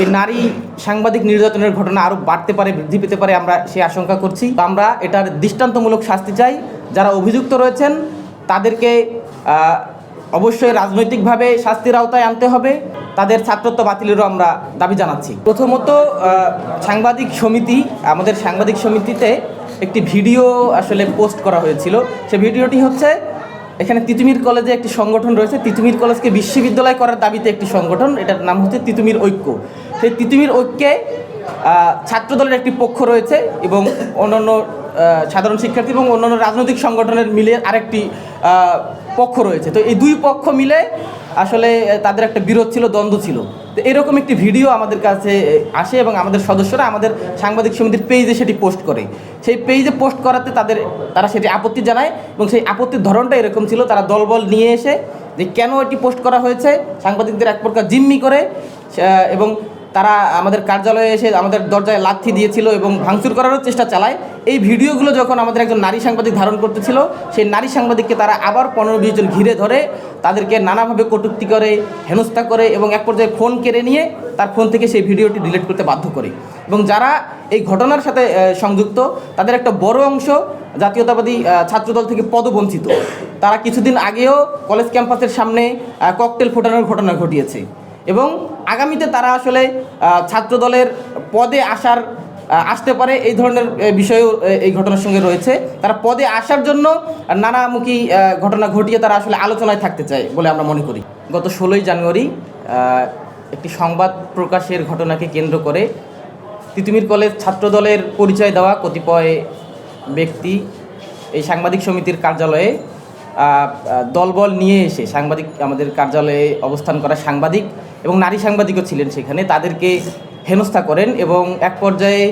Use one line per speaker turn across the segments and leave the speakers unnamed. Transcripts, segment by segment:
এই নারী সাংবাদিক নির্যাতনের ঘটনা আরও বাড়তে পারে, বৃদ্ধি পেতে পারে, আমরা সে আশঙ্কা করছি। আমরা এটার দৃষ্টান্তমূলক শাস্তি চাই। যারা অভিযুক্ত রয়েছেন, তাদেরকে অবশ্যই রাজনৈতিকভাবে শাস্তির আওতায় আনতে হবে। তাদের ছাত্রত্ব বাতিলেরও আমরা দাবি জানাচ্ছি। প্রথমত সাংবাদিক সমিতি, আমাদের সাংবাদিক সমিতিতে একটি ভিডিও আসলে পোস্ট করা হয়েছিল। সে ভিডিওটি হচ্ছে এখানে তিতুমির কলেজে একটি সংগঠন রয়েছে। তিতুমির কলেজকে বিশ্ববিদ্যালয় করার দাবিতে একটি সংগঠন, এটার নাম হচ্ছে তিতুমির ঐক্য। সেই তিতুমির ঐক্যে ছাত্রদলের একটি পক্ষ রয়েছে এবং অন্যান্য সাধারণ শিক্ষার্থী এবং অন্যান্য রাজনৈতিক সংগঠনের মিলে আরেকটি পক্ষ রয়েছে। তো এই দুই পক্ষ মিলে আসলে তাদের একটা বিরোধ ছিল, দ্বন্দ্ব ছিল। তো এরকম একটি ভিডিও আমাদের কাছে আসে এবং আমাদের সদস্যরা আমাদের সাংবাদিক সমিতির পেজে সেটি পোস্ট করে। সেই পেজে পোস্ট করাতে তাদের, তারা সেটি আপত্তি জানায় এবং সেই আপত্তির ধরনটা এরকম ছিল, তারা দলবল নিয়ে এসে যে কেন এটি পোস্ট করা হয়েছে, সাংবাদিকদের এক প্রকার জিম্মি করে এবং তারা আমাদের কার্যালয়ে এসে আমাদের দরজায় লাথি দিয়েছিল এবং ভাঙচুর করারও চেষ্টা চালায়। এই ভিডিওগুলো যখন আমাদের একজন নারী সাংবাদিক ধারণ করতেছিল, সেই নারী সাংবাদিককে তারা আবার পনেরো বিশ জন ঘিরে ধরে তাদেরকে নানাভাবে কটূক্তি করে, হেনস্থা করে এবং এক পর্যায়ে ফোন কেড়ে নিয়ে তার ফোন থেকে সেই ভিডিওটি ডিলিট করতে বাধ্য করে। এবং যারা এই ঘটনার সাথে সংযুক্ত, তাদের একটা বড় অংশ জাতীয়তাবাদী ছাত্রদল থেকে পদবঞ্চিত। তারা কিছুদিন আগেও কলেজ ক্যাম্পাসের সামনে ককটেল ফোটানোর ঘটনা ঘটিয়েছে। এবং আগামীতে তারা আসলে আহ, ছাত্রদলের পদে আসার আসতে পারে এই ধরনের বিষয়ও এই ঘটনার সঙ্গে রয়েছে। তারা পদে আসার জন্য নানামুখী ঘটনা ঘটিয়ে তারা আসলে আলোচনায় থাকতে চায় বলে আমরা মনে করি। গত ষোলোই জানুয়ারি একটি সংবাদ প্রকাশের ঘটনাকে কেন্দ্র করে তিতুমির কলেজ ছাত্রদলের পরিচয় দেওয়া কতিপয় ব্যক্তি এই সাংবাদিক সমিতির কার্যালয়ে দলবল নিয়ে এসে সাংবাদিক আমাদের কার্যালয়ে অবস্থান করা সাংবাদিক এবং নারী সাংবাদিকও ছিলেন সেখানে, তাদেরকে হেনস্থা করেন এবং এক পর্যায়ে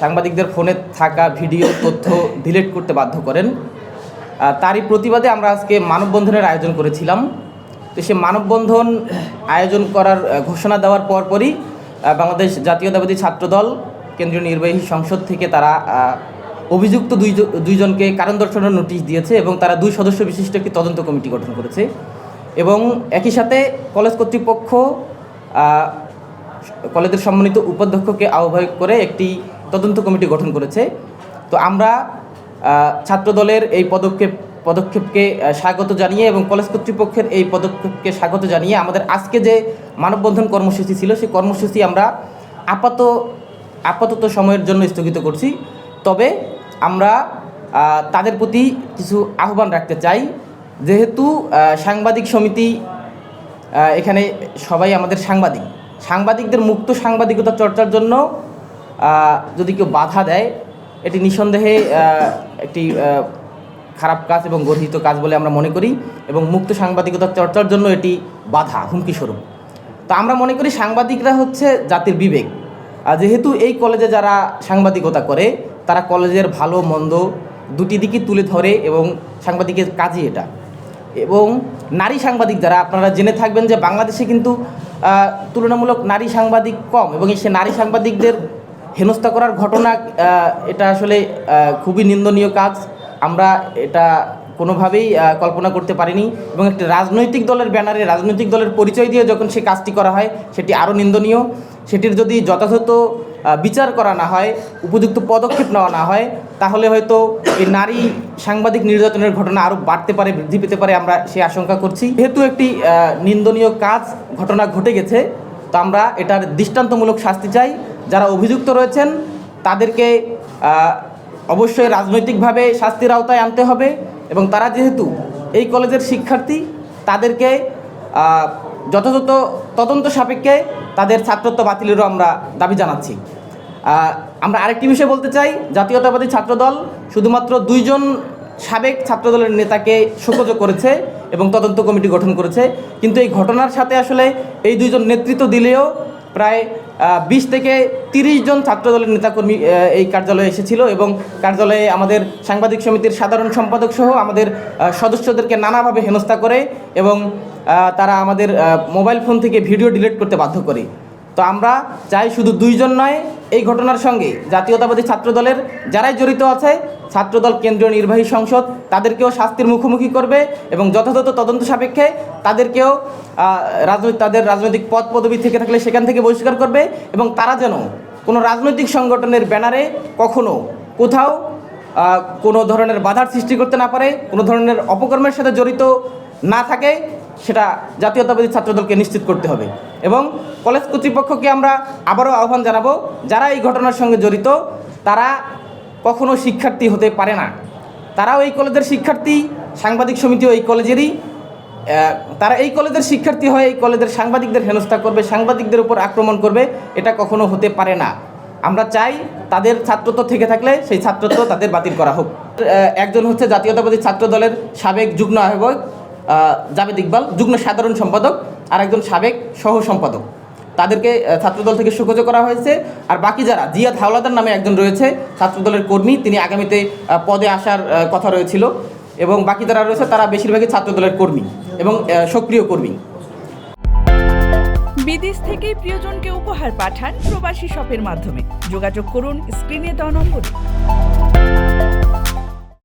সাংবাদিকদের ফোনে থাকা ভিডিও, তথ্য ডিলিট করতে বাধ্য করেন। তারই প্রতিবাদে আমরা আজকে মানববন্ধনের আয়োজন করেছিলাম। তো সে মানববন্ধন আয়োজন করার ঘোষণা দেওয়ার পরপরই বাংলাদেশ জাতীয়তাবাদী ছাত্রদল, কেন্দ্রীয় নির্বাহী সংসদ থেকে তারা অভিযুক্ত দুই দুইজনকে কারণ দর্শনের নোটিশ দিয়েছে এবং তারা দুই সদস্য বিশিষ্ট একটি তদন্ত কমিটি গঠন করেছে। এবং একই সাথে কলেজ কর্তৃপক্ষ কলেজের সম্মানিত উপাধ্যক্ষকে আহ্বায়ক করে একটি তদন্ত কমিটি গঠন করেছে। তো আমরা ছাত্রদলের এই পদক্ষেপ, পদক্ষেপকে স্বাগত জানিয়ে এবং কলেজ কর্তৃপক্ষের এই পদক্ষেপকে স্বাগত জানিয়ে আমাদের আজকে যে মানববন্ধন কর্মসূচি ছিল, সেই কর্মসূচি আমরা আপাত, আপাতত সময়ের জন্য স্থগিত করছি। তবে আমরা তাদের প্রতি কিছু আহ্বান রাখতে চাই। যেহেতু সাংবাদিক সমিতি এখানে সবাই আমাদের সাংবাদিক। সাংবাদিকদের মুক্ত সাংবাদিকতা চর্চার জন্য যদি কেউ বাধা দেয়, এটি নিঃসন্দেহে একটি খারাপ কাজ এবং গর্হিত কাজ বলে আমরা মনে করি এবং মুক্ত সাংবাদিকতা চর্চার জন্য এটি বাধা, হুমকি স্বরূপ। তো আমরা মনে করি সাংবাদিকরা হচ্ছে জাতির বিবেক। যেহেতু এই কলেজে যারা সাংবাদিকতা করে তারা কলেজের ভালো, মন্দ দুটি দিকই তুলে ধরে এবং সাংবাদিকের কাজই এটা। এবং নারী সাংবাদিক যারা, আপনারা জেনে থাকবেন যে বাংলাদেশে কিন্তু তুলনামূলক নারী সাংবাদিক কম এবং সে নারী সাংবাদিকদের হেনস্থা করার ঘটনা এটা আসলে খুবই নিন্দনীয় কাজ। আমরা এটা কোনোভাবেই কল্পনা করতে পারিনি এবং একটি রাজনৈতিক দলের ব্যানারে রাজনৈতিক দলের পরিচয় দিয়ে যখন সে কাজটি করা হয়, সেটি আরও নিন্দনীয়। সেটির যদি যথাযথ বিচার করা না হয়, উপযুক্ত পদক্ষেপ নেওয়া না হয়, তাহলে হয়তো এই নারী সাংবাদিক নির্যাতনের ঘটনা আরও বাড়তে পারে, বৃদ্ধি পেতে পারে, আমরা সে আশঙ্কা করছি। যেহেতু একটি নিন্দনীয় কাজ, ঘটনা ঘটে গেছে, তো আমরা এটার দৃষ্টান্তমূলক শাস্তি চাই। যারা অভিযুক্ত রয়েছেন, তাদেরকে অবশ্যই রাজনৈতিকভাবে শাস্তির আওতায় আনতে হবে এবং তারা যেহেতু এই কলেজের শিক্ষার্থী, তাদেরকে যথাযথ তদন্ত সাপেক্ষে তাদের ছাত্রত্ব বাতিলেরও আমরা দাবি জানাচ্ছি। আমরা আরেকটি বিষয় বলতে চাই, জাতীয়তাবাদী ছাত্রদল শুধুমাত্র দুইজন সাবেক ছাত্রদলের নেতাকে শোকজ করেছে এবং তদন্ত কমিটি গঠন করেছে, কিন্তু এই ঘটনার সাথে আসলে এই দুইজন নেতৃত্ব দিলেও প্রায় বিশ থেকে তিরিশ জন ছাত্রদলের নেতাকর্মী এই কার্যালয়ে এসেছিল এবং কার্যালয়ে আমাদের সাংবাদিক সমিতির সাধারণ সম্পাদক সহ আমাদের সদস্যদেরকে নানাভাবে হেনস্থা করে এবং তারা আমাদের মোবাইল ফোন থেকে ভিডিও ডিলিট করতে বাধ্য করে। তো আমরা চাই শুধু দুইজন নয়, এই ঘটনার সঙ্গে জাতীয়তাবাদী ছাত্রদলের যারাই জড়িত আছে, ছাত্রদল কেন্দ্রীয় নির্বাহী সংসদ, তাদেরকেও শাস্তির মুখোমুখি করবে এবং যথাযথ তদন্ত সাপেক্ষে তাদেরকেও রাজনৈতিক তাদের রাজনৈতিক পদ পদবি থেকে থাকলে সেখান থেকে বহিষ্কার করবে এবং তারা যেন কোনো রাজনৈতিক সংগঠনের ব্যানারে কখনো কোথাও কোনো ধরনের বাধার সৃষ্টি করতে না পারে, কোনো ধরনের অপকর্মের সাথে জড়িত না থাকে। সেটা জাতীয়তাবাদী ছাত্রদলকে নিশ্চিত করতে হবে। এবং কলেজ কর্তৃপক্ষকে আমরা আবারও আহ্বান জানাব, যারা এই ঘটনার সঙ্গে জড়িত, তারা কখনো শিক্ষার্থী হতে পারে না। তারাও এই কলেজের শিক্ষার্থী, সাংবাদিক সমিতিও এই কলেজেরই। তারা এই কলেজের শিক্ষার্থী হয়ে এই কলেজের সাংবাদিকদের হেনস্থা করবে, সাংবাদিকদের উপর আক্রমণ করবে, এটা কখনো হতে পারে না। আমরা চাই তাদের ছাত্রত্ব থেকে থাকলে সেই ছাত্রত্ব তাদের বাতিল করা হোক। একজন হচ্ছে জাতীয়তাবাদী ছাত্র দলের সাবেক যুগ্ম আহ্বায়ক জাভেদ ইকবাল, যুগ্ম সাধারণ সম্পাদক আর একজন সাবেক সহ সম্পাদক। তাদেরকে ছাত্রদল থেকে সুখোজ করা হয়েছে। আর বাকি যারা, জিয়াদ হাওলাদার নামে একজন রয়েছে, ছাত্রদলের কর্মী, তিনি আগামীতে পদে আসার কথা রয়েছিল। এবং বাকি যারা রয়েছে, তারা বেশিরভাগই ছাত্রদলের কর্মী এবং সক্রিয় কর্মী।
বিদেশ থেকে প্রিয়জনকে উপহার পাঠান প্রবাসী শপের মাধ্যমে। যোগাযোগ করুন স্ক্রিনে দেওয়া নম্বরে।